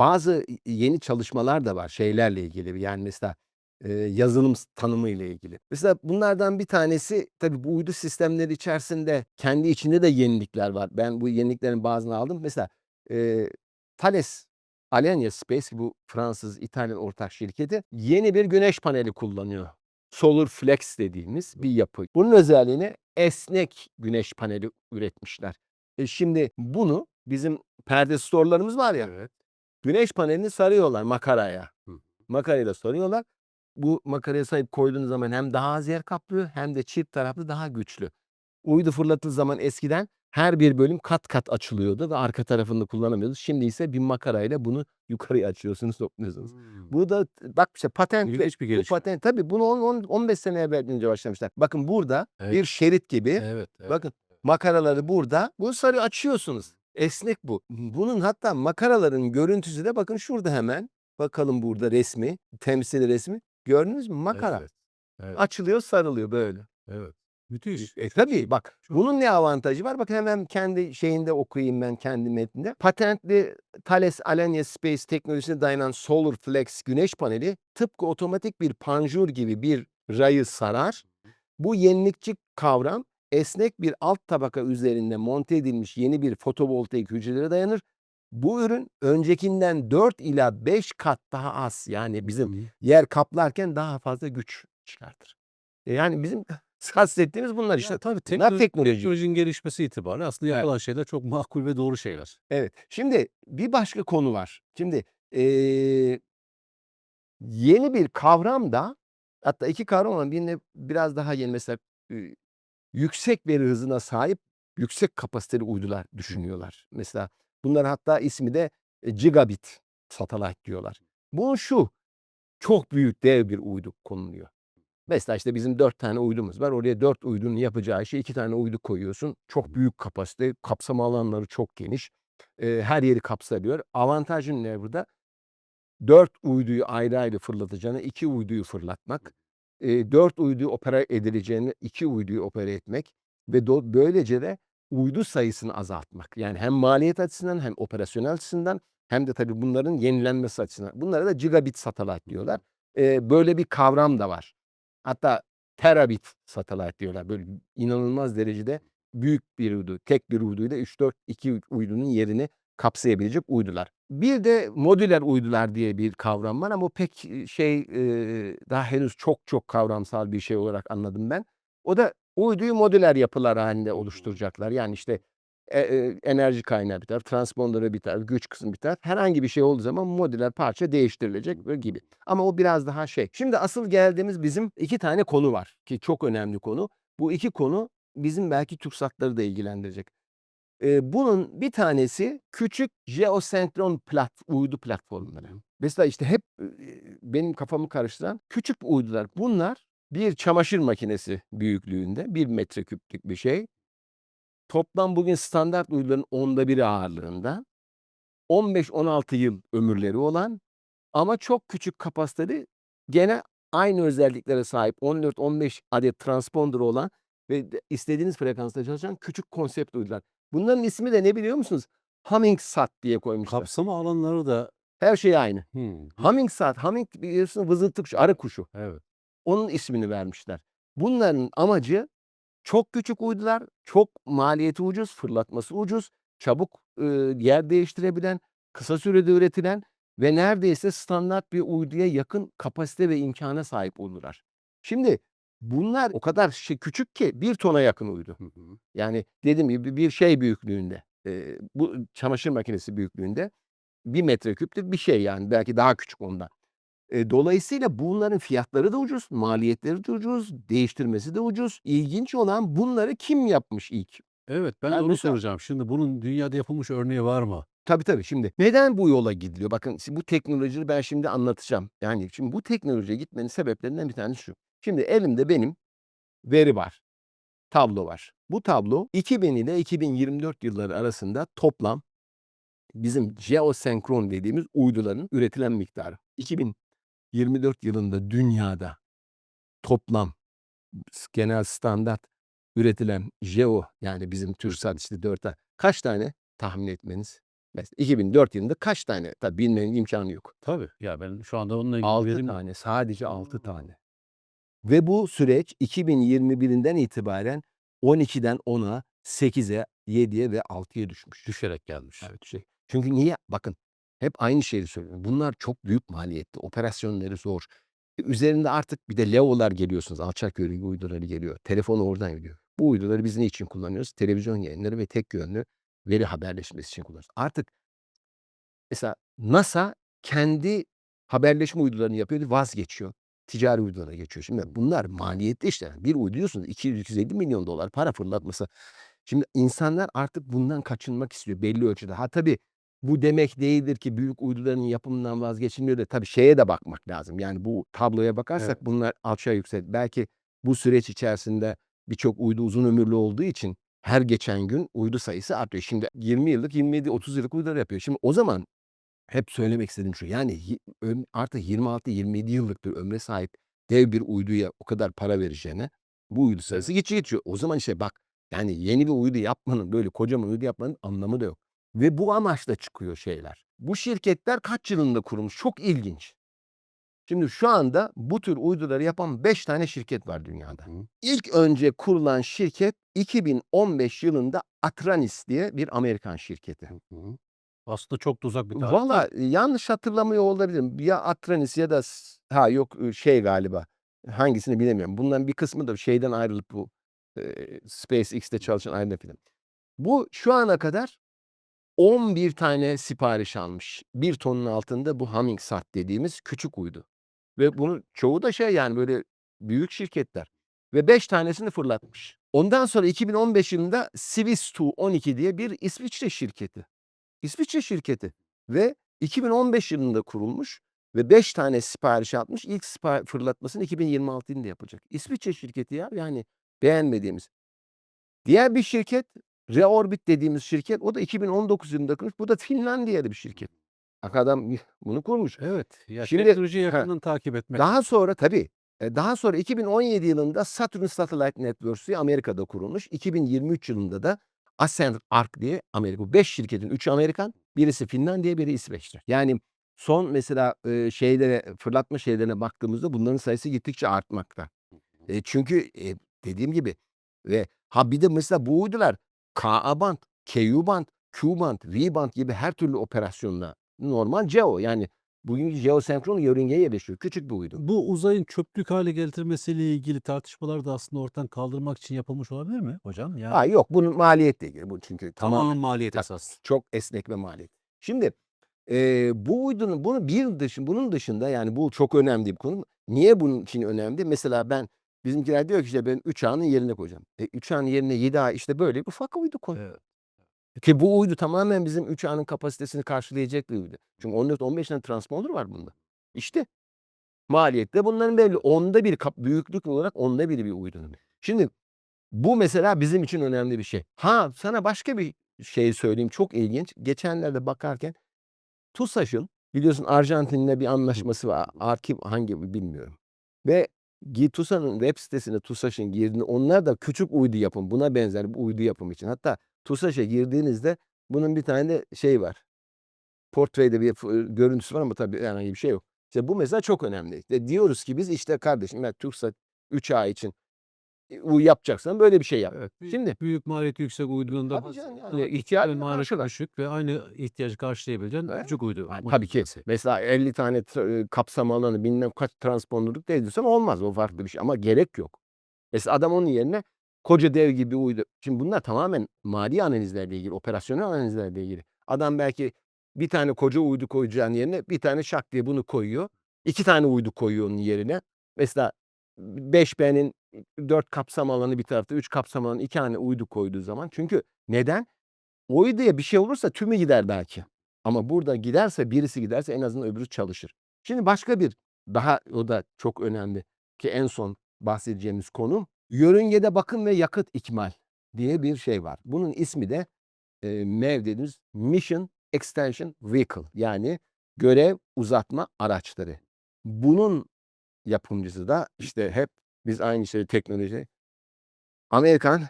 bazı yeni çalışmalar da var şeylerle ilgili. Yani mesela, eee, yazılım tanımı ile ilgili. Mesela bunlardan bir tanesi tabii bu uydu sistemleri içerisinde kendi içinde de yenilikler var. Ben bu yeniliklerin bazılarını aldım. Mesela, eee, Thales Alenia Space bu Fransız, İtalyan ortak şirketi yeni bir güneş paneli kullanıyor. Solar Flex dediğimiz bir yapı. Bunun özelliğini esnek güneş paneli üretmişler. E, şimdi bunu bizim perde store'larımız var ya, Evet. Güneş panelini sarıyorlar makaraya. Hı. Makarayla sarıyorlar. Bu makaraya sarıp koyduğunuz zaman hem daha az yer kaplıyor hem de çift taraflı daha güçlü. Uydu fırlatıldığı zaman eskiden her bir bölüm kat kat açılıyordu ve arka tarafını kullanamıyordunuz. Şimdi ise bir makarayla bunu yukarıya açıyorsunuz, topluyorsunuz. Hımm. Bu da bak işte patent bir bu gelişme. patent tabii bunu on on 15 sene evvel önce başlamışlar. Bakın burada Evet. bir şerit gibi Evet, evet. bakın makaraları burada. Bu sarı açıyorsunuz. Esnek bu. Bunun hatta makaraların görüntüsü de bakın şurada hemen. Bakalım burada resmi, temsili resmi. Gördünüz mü? Makara. Evet. Evet. Açılıyor, sarılıyor böyle. Evet. Müthiş. E, tabii bak Çok bunun ne avantajı var? Bakın hemen kendi şeyinde okuyayım ben kendi metninde. Patentli Thales Alenia Space teknolojisine dayanan Solar Flex güneş paneli tıpkı otomatik bir panjur gibi bir rayı sarar. Bu yenilikçi kavram esnek bir alt tabaka üzerinde monte edilmiş yeni bir fotovoltaik hücrelere dayanır. Bu ürün öncekinden 4 ila 5 kat daha az yani bizim yer kaplarken daha fazla güç çıkartır. E, yani bizim kastettiğimiz bunlar işte. Ya, tabii Bunlar teknoloji teknoloji. teknolojinin gelişmesi itibariyle aslında Evet. yapılan şeyler çok makul ve doğru şeyler. Evet. Şimdi bir başka konu var. Şimdi, eee yeni bir kavram da hatta 2 kavram ama birine biraz daha yeni mesela, yüksek veri hızına sahip yüksek kapasiteli uydular düşünüyorlar. Mesela bunların hatta ismi de, eee, gigabit satellite diyorlar. Bu şu, çok büyük dev bir uydu konuluyor. Mesela işte bizim 4 tane uydumuz var. Oraya 4 uydunun yapacağı işe 2 tane uydu koyuyorsun. Çok büyük kapasite, kapsama alanları çok geniş. Eee, her yeri kapsabiliyor. Avantajı ne burada? 4 uyduyu ayrı ayrı fırlatacağına 2 uyduyu fırlatmak. Eee, 4 uyduyu opera edileceğine 2 uyduyu opera etmek ve do böylece de uydu sayısını azaltmak. Yani hem maliyet açısından hem operasyonel açısından hem de tabii bunların yenilenmesi açısından. Bunlara da gigabit satellite diyorlar. Eee, böyle bir kavram da var. Hatta terabit satellite diyorlar. Böyle inanılmaz derecede büyük bir uydu. Tek bir uyduyla 3-4 2 uydunun yerini kapsayabilecek uydular. Bir de modüler uydular diye bir kavram var ama o pek, şey, daha henüz çok çok kavramsal bir şey olarak anladım ben. O da uyduyu modüler yapılar hâlinde oluşturacaklar. Yani işte, e eee, enerji kaynağı transponderı bir taraf, güç kısmı bir taraf. Herhangi bir şey olduğu zaman modüler parça değiştirilecek gibi. Ama o biraz daha şey. Şimdi asıl geldiğimiz bizim 2 tane konu var ki çok önemli konu. Bu 2 konu bizim belki TürkSat'ları da ilgilendirecek. Eee, bunun bir tanesi küçük jeosenkron plat uydu platformları. Mesela işte hep, eee, benim kafamı karıştıran küçük uydular. Bunlar bir çamaşır makinesi büyüklüğünde, 1 metreküplük bir şey. Toplam bugün standart uyduların 10'da 1'i ağırlığında. 15-16 yıl ömürleri olan ama çok küçük kapasiteli gene aynı özelliklere sahip 14-15 adet transponder olan ve istediğiniz frekansta çalışan küçük konsept uydular. Bunların ismi de ne biliyor musunuz? HummingSat diye koymuşlar. Kapsama alanları da Her şey aynı. Hımm. HummingSat, humming biliyorsun vızıltı kuşu, arı kuşu. Evet. Onun ismini vermişler. Bunların amacı çok küçük uydular, çok maliyeti ucuz, fırlatması ucuz, çabuk, ııı, yer değiştirebilen, kısa sürede üretilen ve neredeyse standart bir uyduya yakın kapasite ve imkâna sahip uydular. Şimdi bunlar o kadar şey küçük ki 1 tona yakın uydu. Hı hı. Yani dediğim gibi bir şey büyüklüğünde, eee, bu çamaşır makinesi büyüklüğünde 1 metreküplük bir şey yani belki daha küçük ondan. Eee, dolayısıyla bunların fiyatları da ucuz, maliyetleri de ucuz, değiştirmesi de ucuz. İlginç olan bunları kim yapmış ilk? Evet, ben Yani onu mesela soracağım. Şimdi bunun dünyada yapılmış örneği var mı? Tabii, tabii. Şimdi neden bu yola gidiliyor? Bakın bu teknolojiyi ben şimdi anlatacağım. Yani şimdi bu teknolojiye gitmenin sebeplerinden bir tanesi şu. Şimdi elimde benim veri var, tablo var. Bu tablo 2000 ile 2024 yılları arasında toplam bizim jeosenkron dediğimiz uyduların üretilen miktarı. 2024 yılında dünyada toplam genel standart üretilen jeo yani bizim TürkSat işte 4 tane kaç tane tahmin etmeniz? Mesela 2004 yılında kaç tane? Tabii bilmenin imkanı yok. Tabii. Ya ben şu anda onunla ilgili 6 verim tane. Sadece 6 Hımm. tane. Ve bu süreç 2021'den itibaren 12'den 10'a, 8'e, 7'ye ve 6'ya düşmüş. düşerek gelmiş. Evet, şey. Çünkü niye? Bakın hep aynı şeyi söylüyorum. Bunlar çok büyük maliyetli. Operasyonları zor. E, üzerinde artık bir de LEO'lar geliyorsunuz. Alçak yörünge uyduları geliyor. Telefon oradan gidiyor. Bu uyduları biz ne için kullanıyoruz? Televizyon yayınları ve tek yönlü veri haberleşmesi için kullanıyoruz. Artık mesela NASA kendi haberleşme uydularını yapıyordu, vazgeçiyor. Ticari uydulara geçiyor. Şimdi bunlar maliyetli işler. Bir uydu diyorsunuz $200-250 milyon dolar para fırlatması. Şimdi insanlar artık bundan kaçınmak istiyor belli ölçüde. Ha tabii bu demek değildir ki büyük uyduların yapımından vazgeçilmiyor da tabii şeye de bakmak lazım. Yani bu tabloya bakarsak Evet. bunlar aşağı yüksek. Belki bu süreç içerisinde birçok uydu uzun ömürlü olduğu için her geçen gün uydu sayısı artıyor. Şimdi 20 yıllık, 27-30 yıllık uydular yapıyor. Şimdi o zaman hep söylemek istediğim şu. Yani artık 26-27 yıllık bir ömre sahip dev bir uyduya o kadar para vereceğine bu uydu sayısı gittikçe geçiyor. O zaman işte bak yani yeni bir uydu yapmanın, böyle kocaman uydu yapmanın anlamı da yok. Ve bu amaçla çıkıyor şeyler. Bu şirketler kaç yılında kurulmuş? Çok ilginç. Şimdi şu anda bu tür uyduları yapan 5 tane şirket var dünyada. Hı. İlk önce kurulan şirket 2015 yılında Atranis diye bir Amerikan şirketi. Hı hı. Aslında çok da uzak bir tarih Valla yanlış hatırlamıyor olabilirim. Ya Atranis ya da ha yok, şey galiba, hangisini bilemiyorum. Bunların bir kısmı da şeyden ayrılıp bu, eee, SpaceX'te çalışan ayrılıp filan. Bu şu ana kadar 11 tane sipariş almış. 1 tonun altında bu HummingSat dediğimiz küçük uydu. Ve bunun çoğu da şey yani böyle büyük şirketler ve 5 tanesini fırlatmış. Ondan sonra 2015 yılında Swiss212 diye bir İsviçre şirketi. İsviçre şirketi ve 2015 yılında kurulmuş ve 5 tane sipariş atmış. İlk sipa fırlatmasını 2026 yılında yapacak. İsviçre şirketi ya, yani beğenmediğimiz. Diğer bir şirket Reorbit dediğimiz şirket. O da 2019 yılında kurulmuş. Bu da Finlandiyalı bir şirket. Adam bunu kurmuş. Evet. Ya Şimdi teknolojiyi Ha. yakından takip etmek. Daha sonra tabii, eee, daha sonra 2017 yılında Saturn Satellite Networks diye Amerika'da kurulmuş. 2023 yılında da Ascend Arc diye Amerika. Bu 5 şirketin 3'ü Amerikan, birisi Finlandiya, biri İsveç'te. Yani son mesela, eee, şeylere, fırlatma şeylerine baktığımızda bunların sayısı gittikçe artmakta. Eee, çünkü, eee, dediğim gibi ve ha bir de mesela bu uydular Ka band, Ku band, Q band, V band gibi her türlü operasyonla normal GEO yani bugünkü geosenkron yörüngeye yerleşiyor. Küçük bir uydu. Bu uzayın çöplük hâle getirmesiyle ilgili tartışmalar da aslında ortadan kaldırmak için yapılmış olabilir mi hocam? Ha Yani yok bunun maliyetle ilgili. Bu çünkü tamamen tamamen maliyet Tabii. esas. çok esnek ve maliyetli. Şimdi, eee, bu uydunun bunu bir dışın bunun dışında yani bu çok önemli bir konu. Niye bunun için önemli? Mesela ben bizimkiler diyor ki işte ben uçağının yerine koyacağım. E, uçağın yerine 7A işte böyle bir ufak uydu koy. Evet. Ki bu uydu tamamen bizim uçağın kapasitesini karşılayacak bir uydu. Çünkü 14-15 tane transponder var bunda. İşte maliyet de bunların belli. 10'da 1 kap büyüklük olarak 10'da 1'i bir uydunun. Şimdi bu mesela bizim için önemli bir şey. Ha sana başka bir şey söyleyeyim çok ilginç. Geçenlerde bakarken TUSAŞ'ın biliyorsun Arjantin'le bir anlaşması var. Arkiv hangi bilmiyorum. Ve TUSAŞ'ın web sitesine TUSAŞ'ın girdiğinde onlar da küçük uydu yapım, buna benzer bir uydu yapımı için. Hatta TUSAŞ'a girdiğinizde bunun bir tane de şey var. Portray'de bir görüntüsü var ama tabii herhangi bir şey yok. İşte bu mesela çok önemli. Ve diyoruz ki biz işte kardeşim ya TürkSat 3A için, eee, u yapacaksan böyle bir şey yap. Evet. Büyük, Şimdi büyük maliyeti yüksek uydunun da yani hani maliyeti karşılar. düşük ve aynı ihtiyacı karşılayabileceğin Evet. küçük uydu. Uydu tabii ki. Mesela 50 tane kapsama alanı bilmem kaç transponder'lık değildirsen olmaz. O farklı bir şey ama gerek yok. Mesela adam onun yerine koca dev gibi uydu. Şimdi bunlar tamamen mali analizlerle ilgili, operasyonel analizlerle ilgili. Adam belki bir tane koca uydu koyacağın yerine bir tane şak diye bunu koyuyor. 2 tane uydu koyuyor onun yerine. Mesela 5B'nin 4 kapsama alanı bir tarafta, 3 kapsama alanı 2 tane uydu koyduğu zaman. Çünkü neden? Uyduya bir şey olursa tümü gider belki. Ama burada giderse birisi giderse en azından öbürü çalışır. Şimdi başka bir daha o da çok önemli ki en son bahsedeceğimiz konu yörüngede bakım ve yakıt ikmal diye bir şey var. Bunun ismi de, eee, MEV dediğimiz Mission Extension Vehicle yani görev uzatma araçları. Bunun yapımcısı da işte hep biz aynı şey teknoloji Amerikan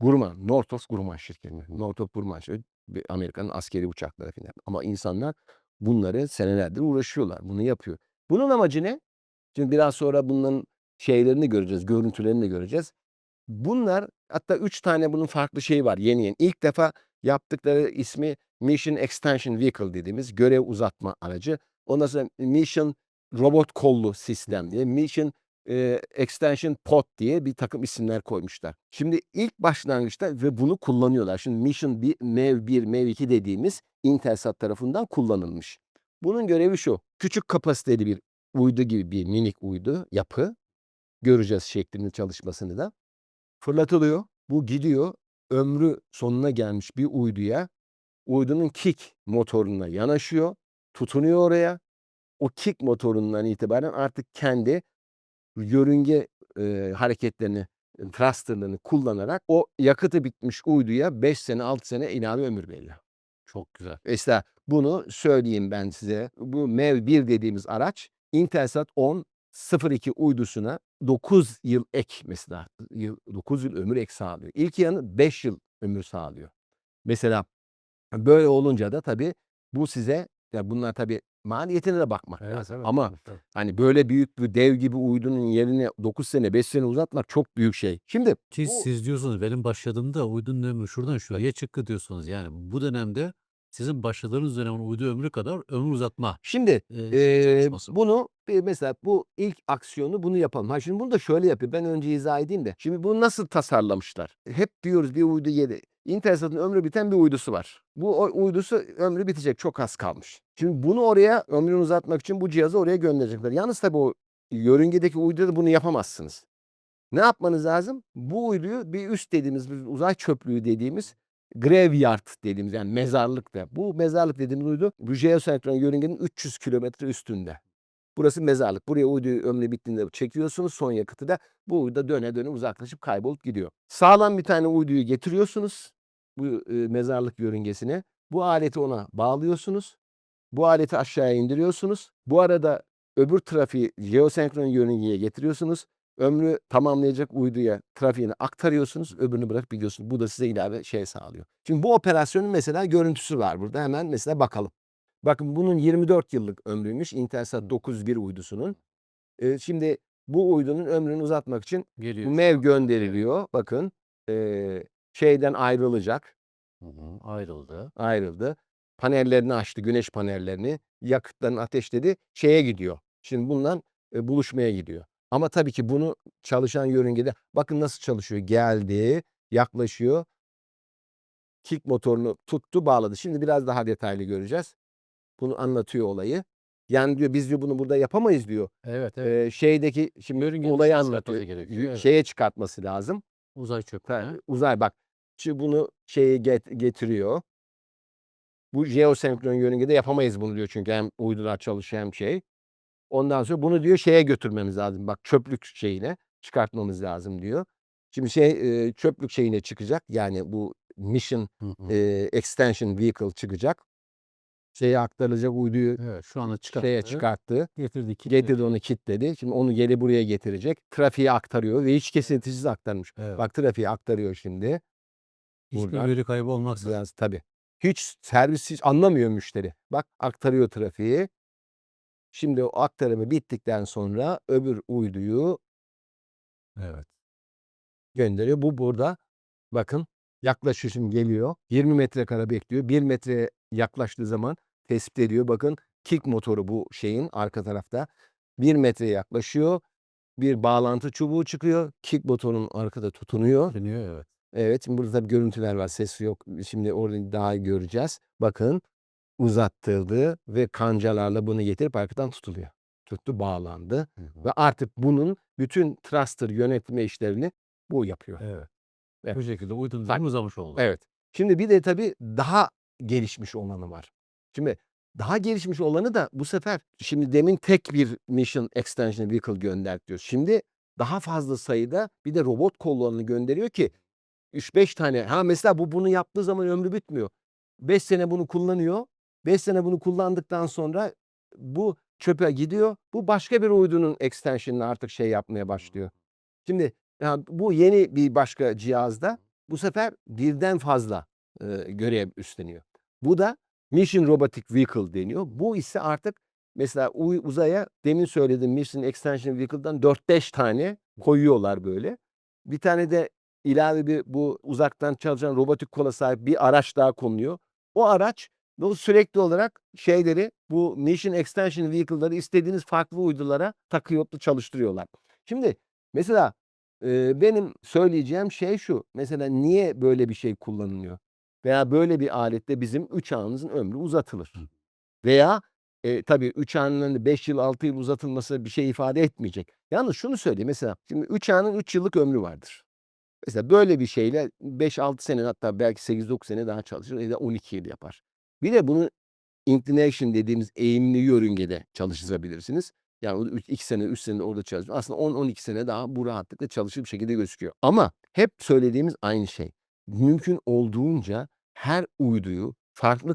Grumman, Northrop Grumman şirketi. Northrop Grumman şirketi. Amerika'nın askeri uçakları filan. Ama insanlar bunları senelerdir uğraşıyorlar. Bunu yapıyor. Bunun amacı ne? Şimdi biraz sonra bunların şeylerini göreceğiz, görüntülerini göreceğiz. Bunlar hatta 3 tane bunun farklı şeyi var yeni yeni. İlk defa yaptıkları ismi Mission Extension Vehicle dediğimiz görev uzatma aracı. Ondan sonra Mission Robot Kollu Sistem diye, Mission eee, Extension Pod diye bir takım isimler koymuşlar. Şimdi ilk başlangıçta ve bunu kullanıyorlar. Şimdi Mission bir, MEV 1, MEV 2 dediğimiz Intelsat tarafından kullanılmış. Bunun görevi şu. Küçük kapasiteli bir uydu gibi bir minik uydu yapı. Göreceğiz şeklinin çalışmasını da. Fırlatılıyor. Bu gidiyor. Ömrü sonuna gelmiş bir uyduya uydunun kick motoruna yanaşıyor. Tutunuyor oraya. O kick motorundan itibaren artık kendi yörünge eee, hareketlerini, thruster'larını kullanarak o yakıtı bitmiş uyduya 5 sene 6 sene ilave ömür veriyor. Çok güzel. Mesela bunu söyleyeyim ben size. Bu MEV 1 dediğimiz araç Intelsat 10 02 uydusuna 9 yıl ek mesela yıl 9 yıl ömür ek sağlıyor. İlk yanı 5 yıl ömür sağlıyor. Mesela böyle olunca da tabii bu size ya bunlar tabii maliyetine de bakmak Evet, lazım. evet. Ama evet, hani böyle büyük bir dev gibi uydunun yerine 9 sene 5 sene uzatmak çok büyük şey. Şimdi Ki bu- siz diyorsunuz benim başladığımda uydunun ömrü şuradan şuraya çıktı diyorsunuz. Yani bu dönemde sizin başladığınız dönemin uydu ömrü kadar ömür uzatma şimdi e, çalışması. bunu bir mesela bu ilk aksiyonu bunu yapalım. Ha şimdi bunu da şöyle yapıyor. Ben önce izah edeyim de. Şimdi bunu nasıl tasarlamışlar? Hep diyoruz bir uydu yedi. Intelsat'ın ömrü biten bir uydusu var. Bu uydusu ömrü bitecek. Çok az kalmış. Şimdi bunu oraya ömrünü uzatmak için bu cihazı oraya gönderecekler. Yalnız tabii o yörüngedeki uyduda bunu yapamazsınız. Ne yapmanız lazım? Bu uyduyu bir üst dediğimiz bir uzay çöplüğü dediğimiz graveyard dediğimiz yani mezarlık da. Bu mezarlık dediğimiz uydu bu jeosenkron yörüngenin 300 kilometre üstünde. Burası mezarlık. Buraya uyduyu ömrü bittiğinde çekiyorsunuz. Son yakıtı da bu uydu döne döne uzaklaşıp kaybolup gidiyor. Sağlam bir tane uyduyu getiriyorsunuz bu e, mezarlık yörüngesine. Bu aleti ona bağlıyorsunuz. Bu aleti aşağıya indiriyorsunuz. Bu arada öbür trafiği jeosenkron yörüngeye getiriyorsunuz. Ömrü tamamlayacak uyduya trafiğini aktarıyorsunuz. Öbürünü bırakıp gidiyorsunuz. Bu da size ilave şey sağlıyor. Şimdi bu operasyonun mesela görüntüsü var burada. Hemen mesela bakalım. Bakın bunun 24 yıllık ömrüymüş. Intelsat 901 uydusunun. Ee, şimdi bu uydunun ömrünü uzatmak için Geliyor. MEV gönderiliyor. Bakın ee, şeyden ayrılacak. Hı hı, ayrıldı. Ayrıldı. Panellerini açtı. Güneş panellerini. Yakıtlarını ateşledi. Şeye gidiyor. Şimdi bundan e, buluşmaya gidiyor. Ama tabii ki bunu çalışan yörüngede bakın nasıl çalışıyor. Geldi, yaklaşıyor. Kick motorunu tuttu, bağladı. Şimdi biraz daha detaylı göreceğiz. Bunu anlatıyor olayı. Yani diyor biz diyor bunu burada yapamayız diyor. Evet evet. Ee, şeydeki şimdi Yörüngenin olayı anlatıyor. gerekiyor, evet. Şeye çıkartması lazım. Uzay çöplüğüne. uzay bak. Şimdi bunu şeye get- getiriyor. Bu jeosenkron yörüngede yapamayız bunu diyor çünkü hem uydular çalışıyor hem şey. Ondan sonra bunu diyor şeye götürmemiz lazım. Bak çöplük şeyine çıkartmamız lazım diyor. Şimdi şey e, çöplük şeyine çıkacak. Yani bu mission e, extension vehicle çıkacak. Şeye aktarılacak uyduyu Evet şu anda çıkarttı. şeye çıkarttı. Getirdi. Getirdi onu kilitledi. Şimdi onu geri buraya getirecek. Trafiğe aktarıyor ve hiç kesintisiz aktarmış. Evet. Bak trafiğe aktarıyor şimdi. Hiçbir buradan- veri kaybı olmaksızın. Biraz tabii. Hiç servis hiç anlamıyor müşteri. Bak aktarıyor trafiği. Şimdi o aktarımı bittikten sonra öbür uyduyu Evet. gönderiyor. Bu burada bakın yaklaşıyor şimdi geliyor. 20 metrekare bekliyor. 1 metreye yaklaştığı zaman tespit ediyor. Bakın kick motoru bu şeyin arka tarafta. 1 metreye yaklaşıyor. Bir bağlantı çubuğu çıkıyor. Kick motorunun arkada tutunuyor. Dönüyor evet. Evet, şimdi burada tabii görüntüler var, ses yok. Şimdi orada daha iyi göreceğiz. Bakın uzattırdı ve kancalarla bunu getirip arkadan tutuluyor. Tuttu, bağlandı Hı hı. ve artık bunun bütün thruster yönetme işlerini bu yapıyor. Evet. Evet. Bu şekilde ömrü uzamış oldu. Evet. Şimdi bir de tabii daha gelişmiş olanı var. Şimdi daha gelişmiş olanı da bu sefer şimdi demin tek bir Mission Extension Vehicle gönderdik diyoruz. Şimdi daha fazla sayıda bir de robot kollarını gönderiyor ki 3-5 tane. Ha mesela bu bunu yaptığı zaman ömrü bitmiyor. 5 sene bunu kullanıyor. 5 sene bunu kullandıktan sonra bu çöpe gidiyor. Bu başka bir uydunun extension'ını artık şey yapmaya başlıyor. Şimdi ya bu yeni bir başka cihazda bu sefer birden fazla eee, görev üstleniyor. Bu da Mission Robotic Vehicle deniyor. Bu ise artık mesela uzaya demin söylediğim Mission Extension Vehicle'dan 4-5 tane koyuyorlar böyle. Bir tane de ilave bir bu uzaktan çalışan robotik kola sahip bir araç daha konuluyor. O araç bu sürekli olarak şeyleri bu Mission Extension Vehicle'ları istediğiniz farklı uydulara takıyor çalıştırıyorlar. Şimdi mesela, eee, benim söyleyeceğim şey şu: Mesela niye böyle bir şey kullanılıyor? Veya böyle bir aletle bizim uçağımızın ömrü uzatılır. Veya, eee, tabii uçağın hani 5 yıl 6 yıl uzatılması bir şey ifade etmeyecek. Yalnız şunu söyleyeyim mesela şimdi uçağın 3 yıllık ömrü vardır. Mesela böyle bir şeyle 5-6 sene hatta belki 8-9 sene daha çalışır ya da 12 yıl yapar. Bir de bunu inclination dediğimiz eğimli yörüngede çalıştırabilirsiniz. Yani o 2 sene 3 sene orada çalışır. Aslında 10-12 sene daha bu rahatlıkla çalışır bir şekilde gözüküyor. Ama hep söylediğimiz aynı şey. Mümkün olduğunca her uyduyu farklı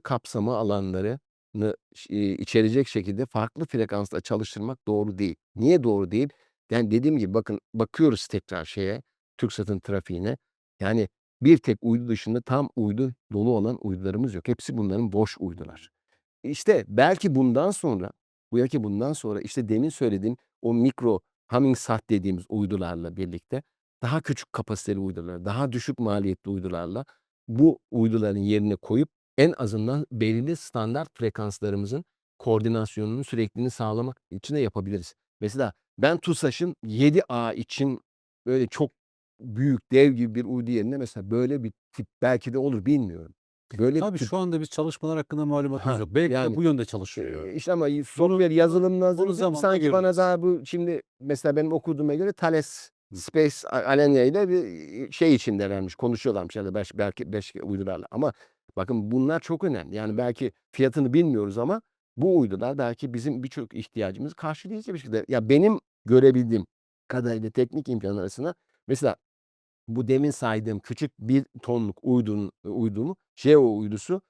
ş eee, içerecek şekilde farklı frekansta çalıştırmak doğru değil. Niye doğru değil? Yani dediğim gibi bakın bakıyoruz tekrar şeye, TürkSat'ın trafiğine. Yani bir tek uydu dışında tam uydu dolu olan uydularımız yok. Hepsi bunların boş uydular. İşte belki bundan sonra, belki bundan sonra işte demin söylediğim o mikro HummingSat dediğimiz uydularla birlikte daha küçük kapasiteli uydular, daha düşük maliyetli uydularla bu uyduların yerine koyup en azından belirli standart frekanslarımızın koordinasyonunu, sürekliliğini sağlamak için de yapabiliriz. Mesela ben TUSAŞ'ın 7A için böyle çok büyük, dev gibi bir uydu yerine mesela böyle bir tip belki de olur bilmiyorum. Böyle Tabii tip şu anda biz çalışmalar hakkında malumatımız Ha, yok. Belki de yani, bu yönde çalışılıyor. Eee, işte ama software yazılımla zamanla sanki bana göreceğiz. daha bu şimdi mesela benim okuduğuma göre Thales. Space Alenia ile bir, şey içindelermiş, konuşuyorlarmış ya da beş belki 5 uydularla ama bakın bunlar çok önemli. Yani belki fiyatını bilmiyoruz ama bu uydular belki bizim birçok ihtiyacımızı karşılayacak bir şekilde. Ya benim görebildiğim kadarıyla teknik imkânlar arasında mesela bu demin saydığım küçük 1 tonluk uydunun uydumu JEO uydusu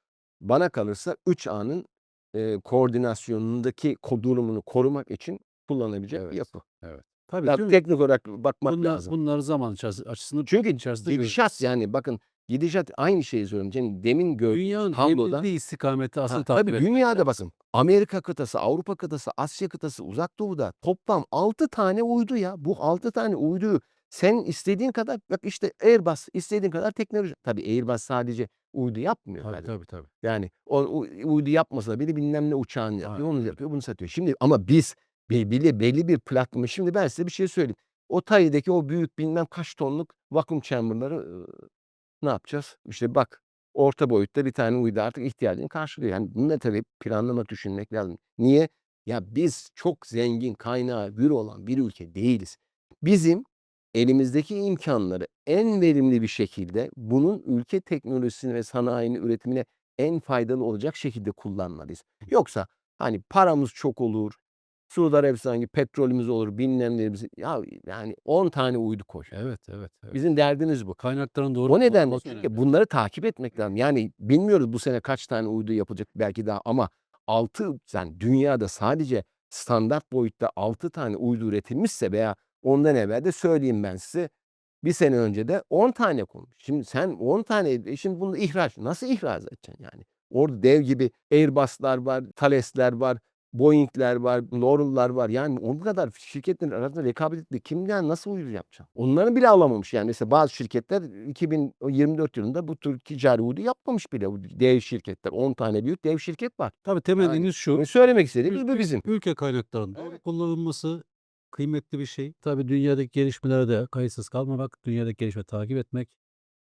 bana kalırsa 3A'nın, eee, koordinasyonundaki ko durumunu korumak için kullanabilecek bir Evet, yapı. evet. Tabii Ya teknik olarak bakmak bunlar lazım. bunları zaman açısını Çünkü içerisinde gidişat yani bakın gidişat aynı şeyi söylüyorum. Şimdi demin gördüğümüz Dünyanın tabloda evrildiği istikameti aslında Ha, takip tabii dünyada bakın Amerika kıtası, Avrupa kıtası, Asya kıtası, Uzak Doğu'da toplam 6 tane uydu ya. Bu 6 tane uyduyu sen istediğin kadar bak işte Airbus istediğin kadar teknoloji Tabii Airbus sadece uydu yapmıyor Tabii, tabii. tabii, tabii. Yani o u uydu yapmasa bile bilmem ne uçağını yapıyor, Aynen onu yapıyor, bunu satıyor. Şimdi ama biz be belli belli bir platformu Şimdi ben size bir şey söyleyeyim. O TAI'deki o büyük bilmem kaç tonluk vakum chamber'ları, ne yapacağız? İşte bak orta boyutta bir tane uydu artık ihtiyacını karşılıyor. Yani bunları tabii planlamak, düşünmek lazım. Niye? Ya biz çok zengin, kaynağı gür olan bir ülke değiliz. Bizim elimizdeki imkânları en verimli bir şekilde bunun ülke teknolojisini ve sanayinin üretimine en faydalı olacak şekilde kullanmalıyız. Yoksa hani paramız çok olur, Suudi Arabistan gibi petrolümüz olur, bilmem neyimiz ya yani 10 tane uydu koy. Evet, evet, evet. Bizim derdimiz bu. Kaynakların doğru O nedenle çünkü bunları takip etmek lazım. Yani bilmiyoruz bu sene kaç tane uydu yapılacak belki daha ama 6 yani dünyada sadece standart boyutta 6 tane uydu üretilmişse veya ondan evvel de söyleyeyim ben size, 1 sene önce de 10 tane konmuş. Şimdi sen 10 tane e, şimdi bunu ihraç nasıl ihraç edeceksin yani? Orada dev gibi Airbus'lar var, Thales'ler var, Boeing'ler var, Loar'lar var. Yani o kadar şirketlerin arasında rekabet ettiği kimden nasıl uydu yapacaksın? Onları bile alamamış yani. Mesela bazı şirketler 2024 yılında bu tür ticari uydu yapmamış bile. Bu dev şirketler. 10 tane büyük dev şirket var. Tabii Yani temennimiz şu. söylemek istediğimiz bu bizim. ülke kaynaklarının Evet. kullanılması kıymetli bir şey. Tabii dünyadaki gelişmelere de kayıtsız kalmamak, dünyadaki gelişmeleri takip etmek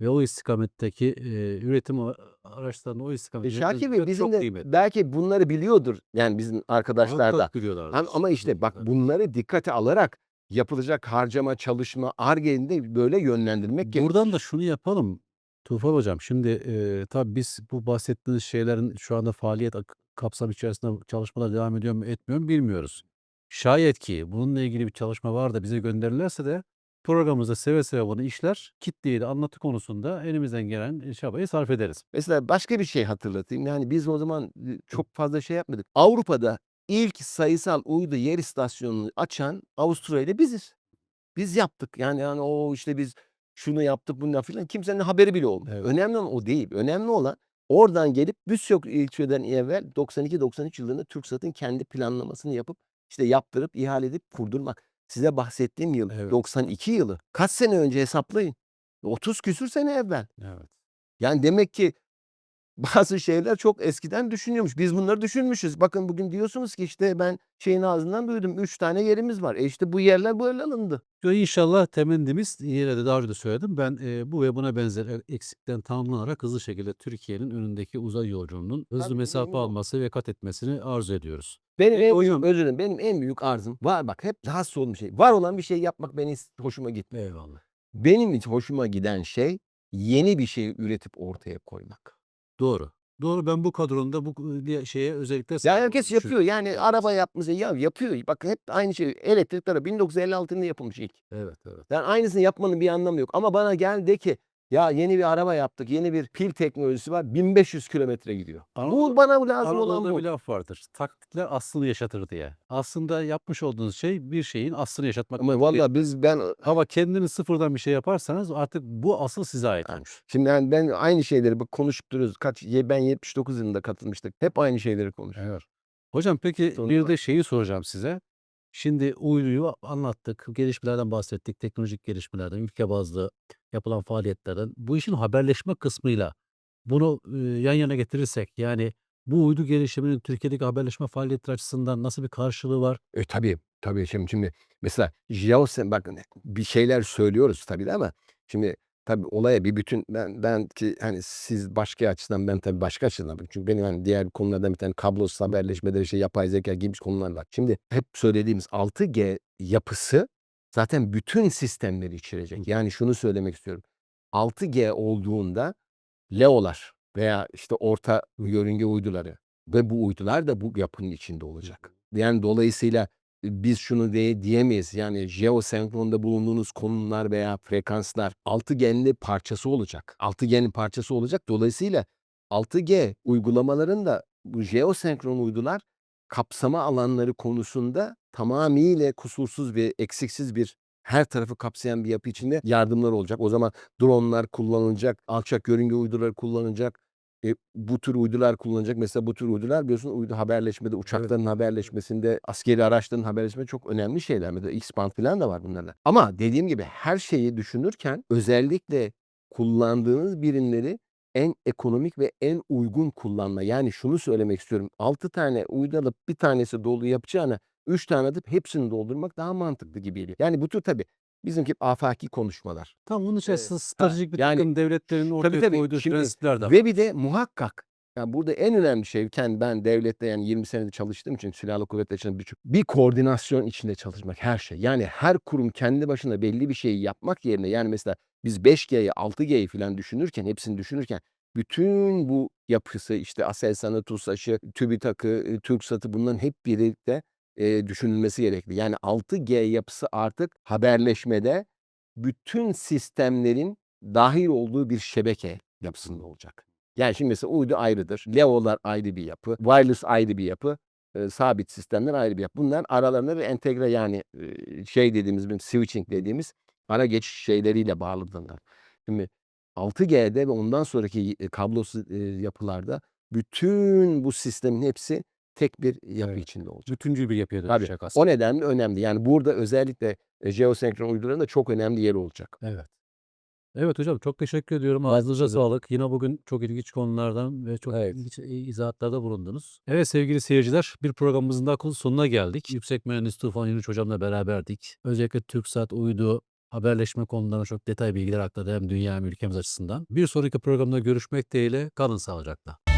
ve o istikametteki, eee, üretim araçlarını o E, istikamete Şakir Bey bizim çok de kıymetli. belki bunları biliyordur yani bizim arkadaşlar da. Biliyorlardır. ama işte bak bunları dikkate alarak yapılacak harcama, çalışma, Ar-Ge'ni de böyle yönlendirmek Buradan da gerekir. şunu yapalım Tufan Hocam. Şimdi, eee, tabii biz bu bahsettiğiniz şeylerin şu anda faaliyet ak kapsamı içerisinde çalışmalar devam ediyor mu etmiyor mu bilmiyoruz. Şayet ki bununla ilgili bir çalışma var da bize gönderirlerse de programımızda seve seve bunu işler, kitleye de anlatı konusunda elimizden gelen çabayı sarf ederiz. Mesela başka bir şey hatırlatayım. Yani biz o zaman, çok fazla şey yapmadık. Avrupa'da ilk sayısal uydu yer istasyonunu açan Avusturya'da biziz. Biz yaptık. Yani yani o işte biz şunu yaptık bunu filan kimsenin haberi bile olmuyor. Evet. Önemli olan o değil. Önemli olan oradan gelip Büsyok ilçeden evvel 92-93 yılında TürkSat'ın kendi planlamasını yapıp işte yaptırıp ihale edip kurdurmak. Size bahsettiğim yıl Evet. 92 yılı. Kaç sene önce hesaplayın. 30 küsür sene evvel. Evet. Yani demek ki bazı şeyler çok eskiden düşünüyormuş. Biz bunları düşünmüşüz. Bakın bugün diyorsunuz ki işte ben şeyin ağzından duydum. 3 tane yerimiz var. E işte bu yerler böyle alındı. İnşallah temennimiz yine de daha önce de söyledim. Ben e, bu ve buna benzer eksikten tamamlanarak hızlı şekilde Türkiye'nin önündeki uzay yolculuğunun hızlı Tabii, mesafe alması ve kat etmesini arzu ediyoruz. Benim en, Oyun. özür dilerim, benim en büyük arzım var bak hep rahatsız olduğum şey. Var olan bir şey yapmak beni hoşuma gitmiyor. Eyvallah. Benim hiç hoşuma giden şey yeni bir şey üretip ortaya koymak. Doğru. Doğru ben bu kadronda bu e, şeye özellikle Ya herkes yapıyor. Yani araba yapmış. Ya yapıyor. Bak hep aynı şey. Elektrikli araba 1956'da yapılmış ilk. Evet evet. Yani aynısını yapmanın bir anlamı yok. Ama bana gel de ki ya yeni bir araba yaptık. Yeni bir pil teknolojisi var. 1500 kilometre gidiyor. Anadolu- Bu bana lazım olan Anadolu'da bu. bir laf vardır. Taklitler aslını yaşatır diye. Aslında yapmış olduğunuz şey bir şeyin aslını yaşatmak. Ama vallahi biz ben Ama kendiniz sıfırdan bir şey yaparsanız artık bu asıl size ait olmuş. Şimdi yani ben aynı şeyleri bak konuşup duruyoruz. Kaç ben 79 yılında katılmıştık. Hep aynı şeyleri konuşuyoruz. Evet. Hocam peki Sonunda- bir de şeyi soracağım size. Şimdi uyduyu anlattık, gelişmelerden bahsettik, teknolojik gelişmelerden, ülke bazlı yapılan faaliyetlerden. Bu işin haberleşme kısmıyla bunu yan yana getirirsek yani bu uydu gelişiminin Türkiye'deki haberleşme faaliyetleri açısından nasıl bir karşılığı var? E tabii tabii şimdi şimdi mesela Jeosen bakın bir şeyler söylüyoruz tabii de ama şimdi tabii olaya bir bütün ben ben ki hani siz başka açıdan ben tabii başka açıdan bakıyorum. Çünkü benim hani diğer konulardan bir tane kablosuz haberleşmeleri şey yapay zeka gibi konular var. Şimdi hep söylediğimiz 6G yapısı zaten bütün sistemleri içerecek. Yani şunu söylemek istiyorum. 6G olduğunda LEO'lar veya işte orta yörünge uyduları ve bu uydular da bu yapının içinde olacak. Yani dolayısıyla biz şunu diye diyemeyiz. Yani jeosenkronda bulunduğunuz konumlar veya frekanslar altıgenli parçası olacak. Altıgenin parçası olacak. Dolayısıyla 6G uygulamaların da bu jeosenkron uydular kapsama alanları konusunda tamamıyla kusursuz ve eksiksiz bir her tarafı kapsayan bir yapı içinde yardımlar olacak. O zaman dronlar kullanılacak, alçak yörünge uyduları kullanılacak. E, bu tür uydular kullanacak. Mesela bu tür uydular biliyorsun uydu haberleşmede, uçakların haberleşmesinde, askeri araçların haberleşmesinde çok önemli şeyler. Mesela X-band falan da var bunlarda. Ama dediğim gibi her şeyi düşünürken özellikle kullandığınız birimleri en ekonomik ve en uygun kullanma. Yani şunu söylemek istiyorum. 6 tane uydu alıp bir tanesi dolu yapacağına 3 tane alıp hepsini doldurmak daha mantıklı gibi geliyor. Yani bu tür tabii bizimki afaki konuşmalar. Tam bunun içerisinde stratejik bir yani- takım devletlerin ortaya tabii. koyduğu Şimdi- prensipler de var. Ve bir de muhakkak yani burada en önemli şey kendi ben devlette yani 20 senedir çalıştığım için silahlı kuvvetler için birçok bir koordinasyon içinde çalışmak her şey. Yani her kurum kendi başına belli bir şeyi yapmak yerine yani mesela biz 5G'yi 6G'yi falan düşünürken hepsini düşünürken bütün bu yapısı işte Aselsan'ı, TUSAŞ'ı, TÜBİTAK'ı, e, TürkSat'ı bunların hep birlikte e, düşünülmesi gerekli. Yani 6G yapısı artık haberleşmede bütün sistemlerin dahil olduğu bir şebeke yapısında olacak. Yani şimdi mesela uydu ayrıdır. LEO'lar ayrı bir yapı. Wireless ayrı bir yapı. e, sabit sistemler ayrı bir yapı. Bunlar aralarında bir entegre yani e, şey dediğimiz bir switching dediğimiz ara geçiş şeyleriyle bağlıdırlar. Şimdi 6G'de ve ondan sonraki kablosuz e, yapılarda bütün bu sistemin hepsi tek bir yapı Evet. içinde olacak. Bütüncül bir yapıya Tabii. dönüşecek aslında. O nedenle önemli. Yani burada özellikle e, jeosenkron uyduların da çok önemli yeri olacak. Evet. Evet hocam çok teşekkür ediyorum. Ağzınıza sağlık. Yine bugün çok ilginç konulardan ve çok Evet. ilginç e, izahatlarda bulundunuz. Evet sevgili seyirciler bir programımızın daha sonuna geldik. Yüksek Mühendis Tufan Yunus hocamla beraberdik. Özellikle TürkSat uydu haberleşme konularına çok detay bilgiler aktardı hem dünya hem ülkemiz açısından. Bir sonraki programda görüşmek dileğiyle kalın sağlıcakla.